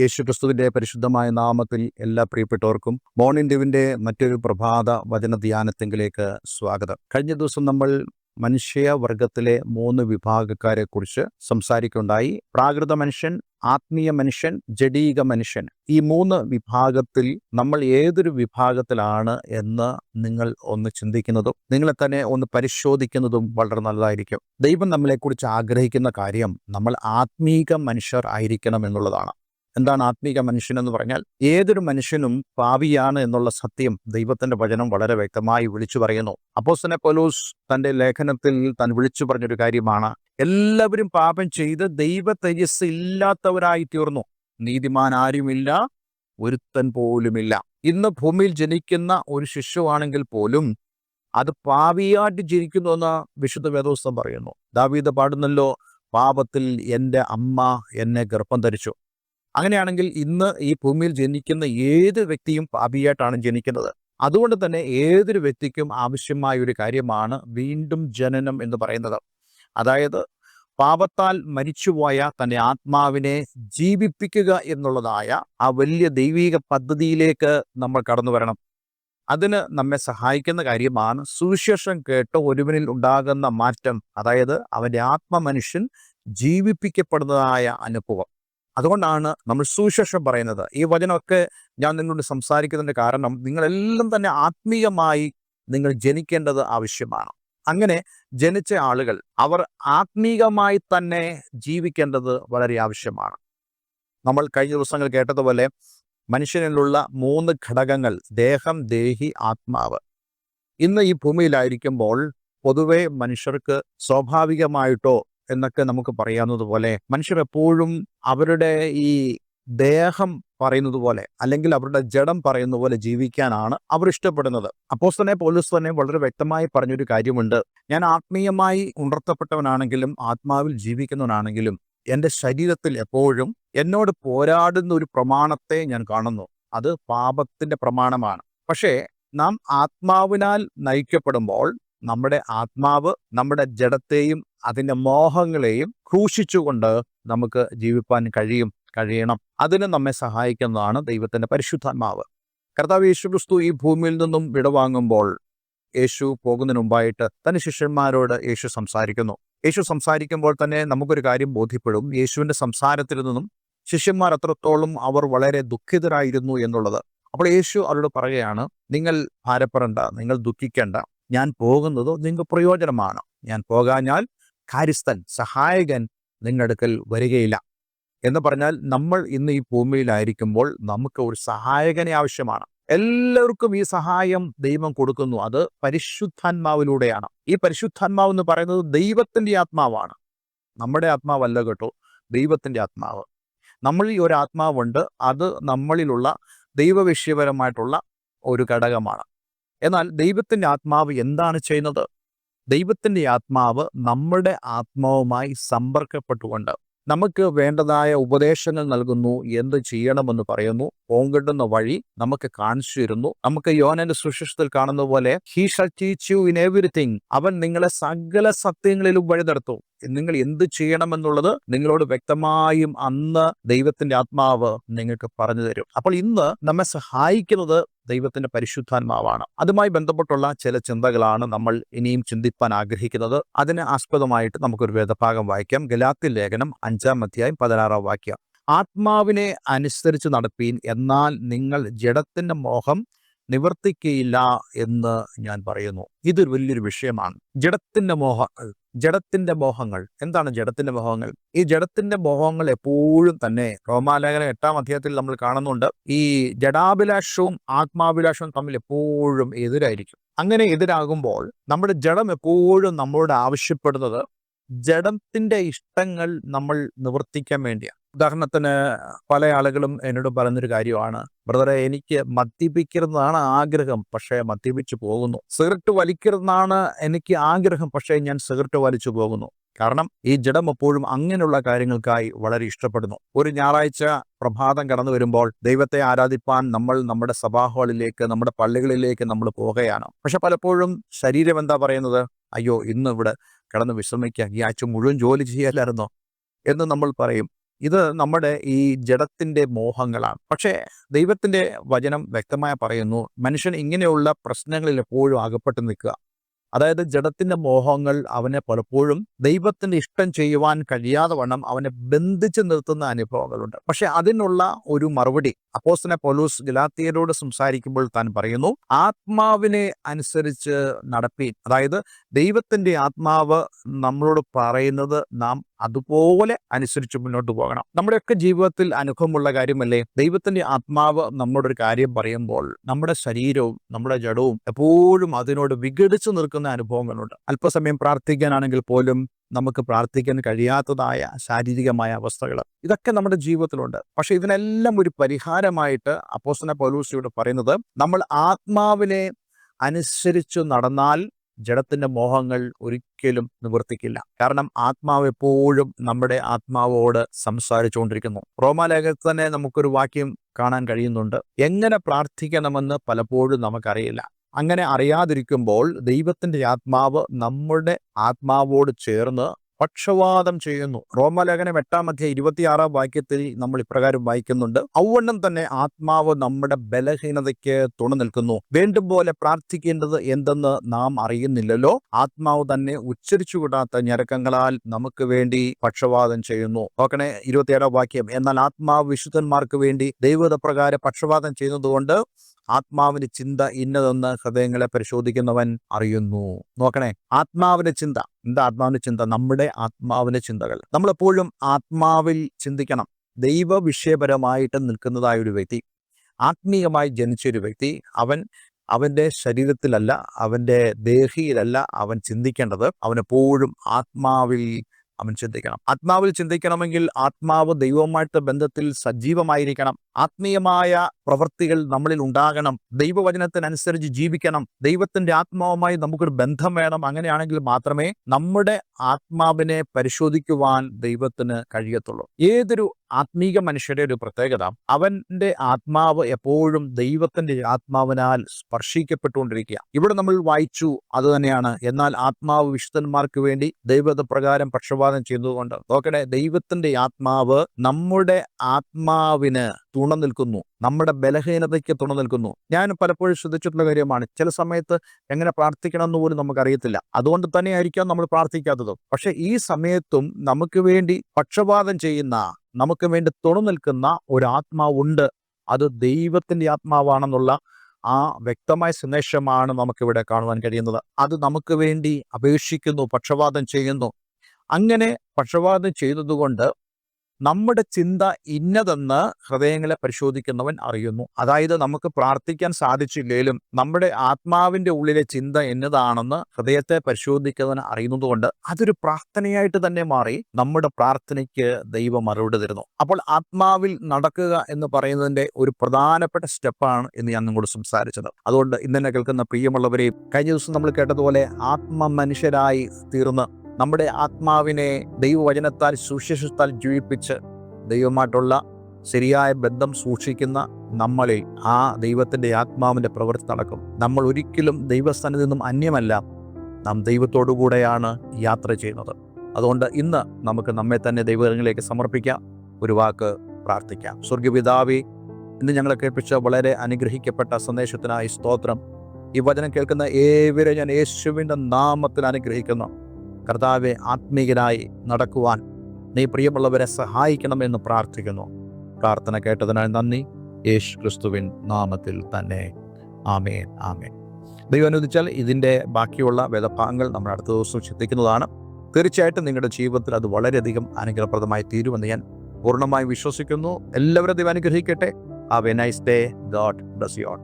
യേശു ക്രിസ്തുവിന്റെ പരിശുദ്ധമായ നാമത്തിൽ എല്ലാ പ്രിയപ്പെട്ടവർക്കും മോർണിംഗ് ഡ്യൂവിന്റെ മറ്റൊരു പ്രഭാത വചന ധ്യാനത്തിങ്കിലേക്ക് സ്വാഗതം. കഴിഞ്ഞ ദിവസം നമ്മൾ മനുഷ്യവർഗത്തിലെ മൂന്ന് വിഭാഗക്കാരെ കുറിച്ച് സംസാരിക്കുണ്ടായി പ്രാകൃത മനുഷ്യൻ ആത്മീയ മനുഷ്യൻ ജഡീക മനുഷ്യൻ. ഈ മൂന്ന് വിഭാഗത്തിൽ നമ്മൾ ഏതൊരു വിഭാഗത്തിലാണ് എന്ന് നിങ്ങൾ ഒന്ന് ചിന്തിക്കുന്നതും നിങ്ങളെ തന്നെ ഒന്ന് പരിശോധിക്കുന്നതും വളരെ നല്ലതായിരിക്കും. ദൈവം നമ്മളെക്കുറിച്ച് ആഗ്രഹിക്കുന്ന കാര്യം നമ്മൾ ആത്മീക മനുഷ്യർ ആയിരിക്കണം എന്നുള്ളതാണ്. എന്താണ് ആത്മീക മനുഷ്യൻ എന്ന് പറഞ്ഞാൽ ഏതൊരു മനുഷ്യനും പാവിയാണ് എന്നുള്ള സത്യം ദൈവത്തിന്റെ വചനം വളരെ വ്യക്തമായി വിളിച്ചു പറയുന്നു. അപ്പോസ്തനെ പോലൂസ് തന്റെ ലേഖനത്തിൽ താൻ വിളിച്ചു പറഞ്ഞൊരു കാര്യമാണ് എല്ലാവരും പാപം ചെയ്ത് ദൈവ തേജസ് ഇല്ലാത്തവരായി തീർന്നു. നീതിമാൻ ആരുമില്ല ഒരുത്തൻ പോലുമില്ല. ഇന്ന് ഭൂമിയിൽ ജനിക്കുന്ന ഒരു ശിശുവാണെങ്കിൽ പോലും അത് പാവിയായിട്ട് ജനിക്കുന്നു എന്ന് വിശുദ്ധ വേദോസ്തം പറയുന്നു. ദാവീദ് പാടുന്നല്ലോ പാപത്തിൽ എന്റെ അമ്മ എന്നെ ഗർഭം ധരിച്ചു. അങ്ങനെയാണെങ്കിൽ ഇന്ന് ഈ ഭൂമിയിൽ ജനിക്കുന്ന ഏത് വ്യക്തിയും പാപിയായിട്ടാണ് ജനിക്കുന്നത്. അതുകൊണ്ട് തന്നെ ഏതൊരു വ്യക്തിക്കും ആവശ്യമായ ഒരു കാര്യമാണ് വീണ്ടും ജനനം എന്ന് പറയുന്നത്. അതായത് പാപത്താൽ മരിച്ചുപോയ തന്റെ ആത്മാവിനെ ജീവിപ്പിക്കുക എന്നുള്ളതായ ആ വലിയ ദൈവിക പദ്ധതിയിലേക്ക് നമ്മൾ കടന്നു വരണം. അതിന് നമ്മെ സഹായിക്കുന്ന കാര്യമാണ് സുവിശേഷം കേട്ട് ഒരുവനിൽ ഉണ്ടാകുന്ന മാറ്റം. അതായത് അവന്റെ ആത്മമനുഷ്യൻ ജീവിപ്പിക്കപ്പെടുന്നതായ അനുഭവം. അതുകൊണ്ടാണ് നമ്മൾ സുവിശേഷം പറയുന്നത്. ഈ വചനമൊക്കെ ഞാൻ നിങ്ങളോട് സംസാരിക്കുന്നതിന്റെ കാരണം നിങ്ങളെല്ലാം തന്നെ ആത്മീയമായി നിങ്ങൾ ജനിക്കേണ്ടത് ആവശ്യമാണ്. അങ്ങനെ ജനിച്ച ആളുകൾ അവർ ആത്മീകമായി തന്നെ ജീവിക്കേണ്ടത് വളരെ ആവശ്യമാണ്. നമ്മൾ കഴിഞ്ഞ ദിവസങ്ങൾ കേട്ടതുപോലെ മനുഷ്യനിലുള്ള മൂന്ന് ഘടകങ്ങൾ ദേഹം ദേഹി ആത്മാവ്. ഇന്ന് ഈ ഭൂമിയിലായിരിക്കുമ്പോൾ പൊതുവെ മനുഷ്യർക്ക് സ്വാഭാവികമായിട്ടോ എന്നൊക്കെ നമുക്ക് പറയാവുന്നതുപോലെ മനുഷ്യർ എപ്പോഴും അവരുടെ ഈ ദേഹം പറയുന്നത് പോലെ അല്ലെങ്കിൽ അവരുടെ ജഡം പറയുന്ന പോലെ ജീവിക്കാനാണ് അവർ ഇഷ്ടപ്പെടുന്നത്. അപ്പോസ് തന്നെ പോലീസ് തന്നെ വളരെ വ്യക്തമായി പറഞ്ഞൊരു കാര്യമുണ്ട്. ഞാൻ ആത്മീയമായി ഉണർത്തപ്പെട്ടവനാണെങ്കിലും ആത്മാവിൽ ജീവിക്കുന്നവനാണെങ്കിലും എന്റെ ശരീരത്തിൽ എപ്പോഴും എന്നോട് പോരാടുന്ന ഒരു പ്രമാണത്തെ ഞാൻ കാണുന്നു. അത് പാപത്തിന്റെ പ്രമാണമാണ്. പക്ഷേ നാം ആത്മാവിനാൽ നയിക്കപ്പെടുമ്പോൾ നമ്മുടെ ആത്മാവ് നമ്മുടെ ജഡത്തെയും അതിന്റെ മോഹങ്ങളെയും ക്രൂശിച്ചുകൊണ്ട് നമുക്ക് ജീവിപ്പാൻ കഴിയും കഴിയണം. അതിന് നമ്മെ സഹായിക്കുന്നതാണ് ദൈവത്തിന്റെ പരിശുദ്ധാത്മാവ്. കർത്താവ് യേശു ക്രിസ്തു ഈ ഭൂമിയിൽ നിന്നും വിടവാങ്ങുമ്പോൾ യേശു പോകുന്നതിന് മുമ്പായിട്ട് തന്റെ ശിഷ്യന്മാരോട് യേശു സംസാരിക്കുന്നു. യേശു സംസാരിക്കുമ്പോൾ തന്നെ നമുക്കൊരു കാര്യം ബോധ്യപ്പെടും. യേശുവിന്റെ സംസാരത്തിൽ നിന്നും ശിഷ്യന്മാർ അത്രത്തോളം അവർ വളരെ ദുഃഖിതരായിരുന്നു എന്നുള്ളത്. അപ്പോൾ യേശു അവരോട് പറയുകയാണ് നിങ്ങൾ ഭാരപ്പെടേണ്ട നിങ്ങൾ ദുഃഖിക്കേണ്ട. ഞാൻ പോകുന്നതോ നിങ്ങൾക്ക് പ്രയോജനമാണ്? ഞാൻ പോകാഞ്ഞാൽ കാര്യസ്ഥൻ സഹായകൻ നിങ്ങളുടെ അടുക്കൽ വരികയില്ല. എന്ന് പറഞ്ഞാൽ നമ്മൾ ഇന്ന് ഈ ഭൂമിയിലായിരിക്കുമ്പോൾ നമുക്ക് ഒരു സഹായകനെ ആവശ്യമാണ്. എല്ലാവർക്കും ഈ സഹായം ദൈവം കൊടുക്കുന്നു. അത് പരിശുദ്ധാത്മാവിലൂടെയാണ്. ഈ പരിശുദ്ധാത്മാവ് എന്ന് പറയുന്നത് ദൈവത്തിന്റെ ആത്മാവാണ്. നമ്മുടെ ആത്മാവല്ല കേട്ടോ ദൈവത്തിന്റെ ആത്മാവ്. നമ്മളിൽ ഒരു ആത്മാവുണ്ട്. അത് നമ്മളിലുള്ള ദൈവവിഷയപരമായിട്ടുള്ള ഒരു ഘടകമാണ്. എന്നാൽ ദൈവത്തിന്റെ ആത്മാവ് എന്താണ് ചെയ്യുന്നത്? ദൈവത്തിന്റെ ആത്മാവ് നമ്മുടെ ആത്മാവുമായി സമ്പർക്കപ്പെട്ടുകൊണ്ട് നമുക്ക് വേണ്ടതായ ഉപദേശങ്ങൾ നൽകുന്നു എന്ത് ചെയ്യണമെന്ന് പറയുന്നു. പോങ്കിടുന്ന വഴി നമുക്ക് കാണിച്ചു തരുന്നു. നമുക്ക് യോനന്റെ സുശിഷ്ടത്തിൽ കാണുന്ന പോലെ he shall you in everything അവൻ നിങ്ങളെ സകല സത്യങ്ങളിലും വഴി നടത്തും നിങ്ങൾ എന്ത് ചെയ്യണമെന്നുള്ളത് നിങ്ങളോട് വ്യക്തമായും അന്ന് ദൈവത്തിന്റെ ആത്മാവ് നിങ്ങൾക്ക് പറഞ്ഞു തരും. അപ്പോൾ ഇന്ന് നമ്മെ സഹായിക്കുന്നത് ദൈവത്തിന്റെ പരിശുദ്ധാത്മാവാണ്. അതുമായി ബന്ധപ്പെട്ടുള്ള ചില ചിന്തകളാണ് നമ്മൾ ഇനിയും ചിന്തിപ്പാൻ ആഗ്രഹിക്കുന്നത്. അതിന് ആസ്പദമായിട്ട് നമുക്കൊരു വേദഭാഗം വായിക്കാം. ഗലാത്തിൽ ലേഖനം അഞ്ചാം അധ്യായം പതിനാറാം വാക്യം. ആത്മാവിനെ അനുസരിച്ച് നടപ്പീൻ എന്നാൽ നിങ്ങൾ ജഡത്തിന്റെ മോഹം നിവർത്തിക്കയില്ല എന്ന് ഞാൻ പറയുന്നു. ഇതൊരു വലിയൊരു വിഷയമാണ്. ജഡത്തിന്റെ മോഹങ്ങൾ ജഡത്തിന്റെ മോഹങ്ങൾ. എന്താണ് ജഡത്തിന്റെ മോഹങ്ങൾ? ഈ ജഡത്തിന്റെ മോഹങ്ങൾ എപ്പോഴും തന്നെ റോമാലേഖനം എട്ടാം അധ്യായത്തിൽ നമ്മൾ കാണുന്നുണ്ട്. ഈ ജഡാഭിലാഷവും ആത്മാഭിലാഷവും തമ്മിൽ എപ്പോഴും എതിരായിരിക്കും. അങ്ങനെ എതിരാകുമ്പോൾ നമ്മുടെ ജഡം എപ്പോഴും നമ്മളോട് ആവശ്യപ്പെടുന്നത് ജഡത്തിന്റെ ഇഷ്ടങ്ങൾ നമ്മൾ നിവർത്തിക്കാൻ വേണ്ടിയാണ്. ഉദാഹരണത്തിന് പല ആളുകളും എന്നോട് പറയുന്നൊരു കാര്യമാണ് ബ്രദറെ എനിക്ക് മദ്യപിക്കരുതെന്നാണ് ആഗ്രഹം പക്ഷേ മദ്യപിച്ചു പോകുന്നു. സിഗരറ്റ് വലിക്കരുതെന്നാണ് എനിക്ക് ആഗ്രഹം പക്ഷേ ഞാൻ സിഗരറ്റ് വലിച്ചു പോകുന്നു. കാരണം ഈ ജഡം എപ്പോഴും അങ്ങനെയുള്ള കാര്യങ്ങൾക്കായി വളരെ ഇഷ്ടപ്പെടുന്നു. ഒരു ഞായറാഴ്ച പ്രഭാതം കടന്നു വരുമ്പോൾ ദൈവത്തെ ആരാധിപ്പാൻ നമ്മൾ നമ്മുടെ സഭാഹാളിലേക്ക് നമ്മുടെ പള്ളികളിലേക്ക് നമ്മൾ പോവുകയാണ് പക്ഷെ പലപ്പോഴും ശരീരം എന്താ പറയുന്നത്? അയ്യോ ഇന്ന് ഇവിടെ കിടന്ന് വിശ്രമിക്കുക ഈ ആഴ്ച മുഴുവൻ ജോലി ചെയ്യാലായിരുന്നോ? എന്ന് നമ്മൾ പറയും. ഇത് നമ്മുടെ ഈ ജഡത്തിന്റെ മോഹങ്ങളാണ്. പക്ഷേ ദൈവത്തിന്റെ വചനം വ്യക്തമായി പറയുന്നു മനുഷ്യൻ ഇങ്ങനെയുള്ള പ്രശ്നങ്ങളിൽ എപ്പോഴും അകപ്പെട്ട് നിൽക്കുക. അതായത് ജഡത്തിന്റെ മോഹങ്ങൾ അവനെ പലപ്പോഴും ദൈവത്തിന്റെ ഇഷ്ടം ചെയ്യുവാൻ കഴിയാതെ വണ്ണം അവനെ ബന്ധിച്ചു നിർത്തുന്ന അനുഭവങ്ങളുണ്ട്. പക്ഷെ അതിനുള്ള ഒരു മറുപടി അപ്പോസ്തലൻ പോലൂസ് ഗലാത്തിയരോട് സംസാരിക്കുമ്പോൾ താൻ പറയുന്നു ആത്മാവിനെ അനുസരിച്ച് നടപ്പീൻ. അതായത് ദൈവത്തിന്റെ ആത്മാവ് നമ്മളോട് പറയുന്നത് നാം അതുപോലെ അനുസരിച്ച് മുന്നോട്ട് പോകണം. നമ്മുടെയൊക്കെ ജീവിതത്തിൽ അനുഭവമുള്ള കാര്യമല്ലേ? ദൈവത്തിന്റെ ആത്മാവ് നമ്മളോട് ഒരു കാര്യം പറയുമ്പോൾ നമ്മുടെ ശരീരവും നമ്മുടെ ജഡവും എപ്പോഴും അതിനോട് വിഘടിച്ചു നിൽക്കുന്ന അനുഭവങ്ങളുണ്ട്. അല്പസമയം പ്രാർത്ഥിക്കാനാണെങ്കിൽ പോലും നമുക്ക് പ്രാർത്ഥിക്കാൻ കഴിയാത്തതായ ശാരീരികമായ അവസ്ഥകൾ. ഇതൊക്കെ നമ്മുടെ ജീവിതത്തിലുണ്ട്. പക്ഷെ ഇതിനെല്ലാം ഒരു പരിഹാരമായിട്ട് അപ്പോസന പൗലൂസിയോട് പറയുന്നത് നമ്മൾ ആത്മാവിനെ അനുസരിച്ചു നടന്നാൽ ജഡത്തിന്റെ മോഹങ്ങൾ ഒരിക്കലും നിവർത്തിക്കില്ല. കാരണം ആത്മാവ് എപ്പോഴും നമ്മുടെ ആത്മാവോട് സംസാരിച്ചുകൊണ്ടിരിക്കുന്നു. റോമാലേഖത്തിൽ തന്നെ നമുക്കൊരു വാക്യം കാണാൻ കഴിയുന്നുണ്ട്. എങ്ങനെ പ്രാർത്ഥിക്കണമെന്ന് പലപ്പോഴും നമുക്കറിയില്ല. അങ്ങനെ അറിയാതിരിക്കുമ്പോൾ ദൈവത്തിന്റെ ആത്മാവ് നമ്മുടെ ആത്മാവോട് ചേർന്ന് പക്ഷവാദം ചെയ്യുന്നു. റോമലേഖനം എട്ടാം മധ്യ ഇരുപത്തിയാറാം വാക്യത്തിൽ നമ്മൾ ഇപ്രകാരം വായിക്കുന്നുണ്ട്. ഔവണ്ണം തന്നെ ആത്മാവ് നമ്മുടെ ബലഹീനതയ്ക്ക് തുണ നിൽക്കുന്നു. വേണ്ടും പോലെ പ്രാർത്ഥിക്കേണ്ടത് എന്തെന്ന് നാം അറിയുന്നില്ലല്ലോ. ആത്മാവ് തന്നെ ഉച്ചരിച്ചുകൂടാത്ത ഞരക്കങ്ങളാൽ നമുക്ക് വേണ്ടി പക്ഷവാദം ചെയ്യുന്നു. നോക്കണേ ഇരുപത്തിയേഴാം വാക്യം. എന്നാൽ ആത്മാവ് വിശുദ്ധന്മാർക്ക് വേണ്ടി ദൈവത പ്രകാരം പക്ഷവാദം ചെയ്യുന്നതുകൊണ്ട് ആത്മാവിന്റെ ചിന്ത ഇന്നതെന്ന് ഹൃദയങ്ങളെ പരിശോധിക്കുന്നവൻ അറിയുന്നു. നോക്കണേ ആത്മാവിന്റെ ചിന്ത എന്താ ആത്മാവിന്റെ ചിന്ത? നമ്മുടെ ആത്മാവിന്റെ ചിന്തകൾ. നമ്മളെപ്പോഴും ആത്മാവിൽ ചിന്തിക്കണം. ദൈവ വിഷയപരമായിട്ട് നിൽക്കുന്നതായ ഒരു വ്യക്തി ആത്മീയമായി ജനിച്ച ഒരു വ്യക്തി അവൻ അവന്റെ ശരീരത്തിലല്ല അവന്റെ ദേഹിയിലല്ല അവൻ ചിന്തിക്കേണ്ടത്. അവനെപ്പോഴും ആത്മാവിൽ അവൻ ചിന്തിക്കണം. ആത്മാവിൽ ചിന്തിക്കണമെങ്കിൽ ആത്മാവ് ദൈവവുമായിട്ട് ബന്ധത്തിൽ സജീവമായിരിക്കണം. ആത്മീയമായ പ്രവൃത്തികൾ നമ്മളിൽ ഉണ്ടാകണം. ദൈവവചനത്തിനനുസരിച്ച് ജീവിക്കണം. ദൈവത്തിന്റെ ആത്മാവുമായി നമുക്കൊരു ബന്ധം വേണം. അങ്ങനെയാണെങ്കിൽ മാത്രമേ നമ്മുടെ ആത്മാവിനെ പരിശോധിക്കുവാൻ ദൈവത്തിന് കഴിയത്തുള്ളൂ. ഏതൊരു ആത്മീക മനുഷ്യരുടെ ഒരു പ്രത്യേകത. അവന്റെ ആത്മാവ് എപ്പോഴും ദൈവത്തിന്റെ ആത്മാവിനാൽ സ്പർശിക്കപ്പെട്ടുകൊണ്ടിരിക്കുക ഇവിടെ നമ്മൾ വായിച്ചു അത് തന്നെയാണ്. എന്നാൽ ആത്മാവ് വിശുദ്ധന്മാർക്ക് വേണ്ടി ദൈവത പ്രകാരം പക്ഷപാതം ചെയ്തതുകൊണ്ട്. നോക്കണേ ദൈവത്തിന്റെ ആത്മാവ് നമ്മുടെ ആത്മാവിന് തുണ നിൽക്കുന്നു. നമ്മുടെ ബലഹീനതയ്ക്ക് തുണ നിൽക്കുന്നു. ഞാൻ പലപ്പോഴും ശ്രദ്ധിച്ചിട്ടുള്ള കാര്യമാണ്. ചില സമയത്ത് എങ്ങനെ പ്രാർത്ഥിക്കണം എന്ന് പോലും നമുക്കറിയത്തില്ല. അതുകൊണ്ട് തന്നെയായിരിക്കാം നമ്മൾ പ്രാർത്ഥിക്കാത്തത്. പക്ഷെ ഈ സമയത്തും നമുക്ക് വേണ്ടി പക്ഷപാതം ചെയ്യുന്ന നമുക്ക് വേണ്ടി തുണു നിൽക്കുന്ന ഒരു ആത്മാവുണ്ട് അത് ദൈവത്തിന്റെ ആത്മാവാണെന്നുള്ള ആ വ്യക്തമായ സന്ദേശമാണ് നമുക്കിവിടെ കാണുവാൻ കഴിയുന്നത്. അത് നമുക്ക് വേണ്ടി അപേക്ഷിക്കുന്നു പക്ഷപാതം ചെയ്യുന്നു. അങ്ങനെ പക്ഷപാതം ചെയ്തതുകൊണ്ട് നമ്മുടെ ചിന്ത ഇന്നതെന്ന് ഹൃദയങ്ങളെ പരിശോധിക്കുന്നവൻ അറിയുന്നു. അതായത് നമുക്ക് പ്രാർത്ഥിക്കാൻ സാധിച്ചില്ലെങ്കിലും നമ്മുടെ ആത്മാവിന്റെ ഉള്ളിലെ ചിന്ത എന്നതാണെന്ന് ഹൃദയത്തെ പരിശോധിക്കുന്നവൻ അറിയുന്നതുകൊണ്ട് അതൊരു പ്രാർത്ഥനയായിട്ട് തന്നെ മാറി നമ്മുടെ പ്രാർത്ഥനയ്ക്ക് ദൈവം മറുപടി തരുന്നു. അപ്പോൾ ആത്മാവിൽ നടക്കുക എന്ന് പറയുന്നതിന്റെ ഒരു പ്രധാനപ്പെട്ട സ്റ്റെപ്പാണ് എന്ന് ഞാൻ നിങ്ങളോട് സംസാരിച്ചത്. അതുകൊണ്ട് ഇന്നലെ കേൾക്കുന്ന പ്രിയമുള്ളവരെയും കഴിഞ്ഞ ദിവസം നമ്മൾ കേട്ടതുപോലെ ആത്മ മനുഷ്യരായി തീർന്ന് നമ്മുടെ ആത്മാവിനെ ദൈവവചനത്താൽ സുശേഷത്താൽ ജീവിപ്പിച്ച് ദൈവമായിട്ടുള്ള ശരിയായ ബന്ധം സൂക്ഷിക്കുന്ന നമ്മളിൽ ആ ദൈവത്തിന്റെ ആത്മാവിന്റെ പ്രവൃത്തി നടക്കും. നമ്മൾ ഒരിക്കലും ദൈവസ്ഥാനത്ത് നിന്നും അന്യമല്ല. നാം ദൈവത്തോടു കൂടെയാണ് യാത്ര ചെയ്യുന്നത്. അതുകൊണ്ട് ഇന്ന് നമുക്ക് നമ്മെ തന്നെ ദൈവങ്ങളിലേക്ക് സമർപ്പിക്കാം. ഒരു വാക്ക് പ്രാർത്ഥിക്കാം. സ്വർഗപിതാവി ഇന്ന് ഞങ്ങളെ കേൾപ്പിച്ച വളരെ അനുഗ്രഹിക്കപ്പെട്ട സന്ദേശത്തിനായി സ്തോത്രം. ഈ വചനം കേൾക്കുന്ന ഏവരെ ഞാൻ യേശുവിന്റെ നാമത്തിൽ അനുഗ്രഹിക്കുന്നു. കർത്താവെ ആത്മീയരായി നടക്കുവാൻ നീ പ്രിയമുള്ളവരെ സഹായിക്കണമെന്ന് പ്രാർത്ഥിക്കുന്നു. പ്രാർത്ഥന കേട്ടതിനായി നന്ദി. യേശു ക്രിസ്തുവിൻ നാമത്തിൽ തന്നെ. ആമേൻ ആമേൻ. ദൈവം അനുവദിച്ചാൽ ഇതിന്റെ ബാക്കിയുള്ള വേദഭാഗങ്ങൾ നമ്മൾ അടുത്ത ദിവസം ചിന്തിക്കുന്നതാണ് തീർച്ചയായിട്ടും നിങ്ങളുടെ ജീവിതത്തിൽ അത് വളരെയധികം അനുഗ്രഹപ്രദമായി തീരുമെന്ന് ഞാൻ പൂർണമായി വിശ്വസിക്കുന്നു. എല്ലാവരും ദൈവം അനുഗ്രഹിക്കട്ടെ. Have a nice day God bless you all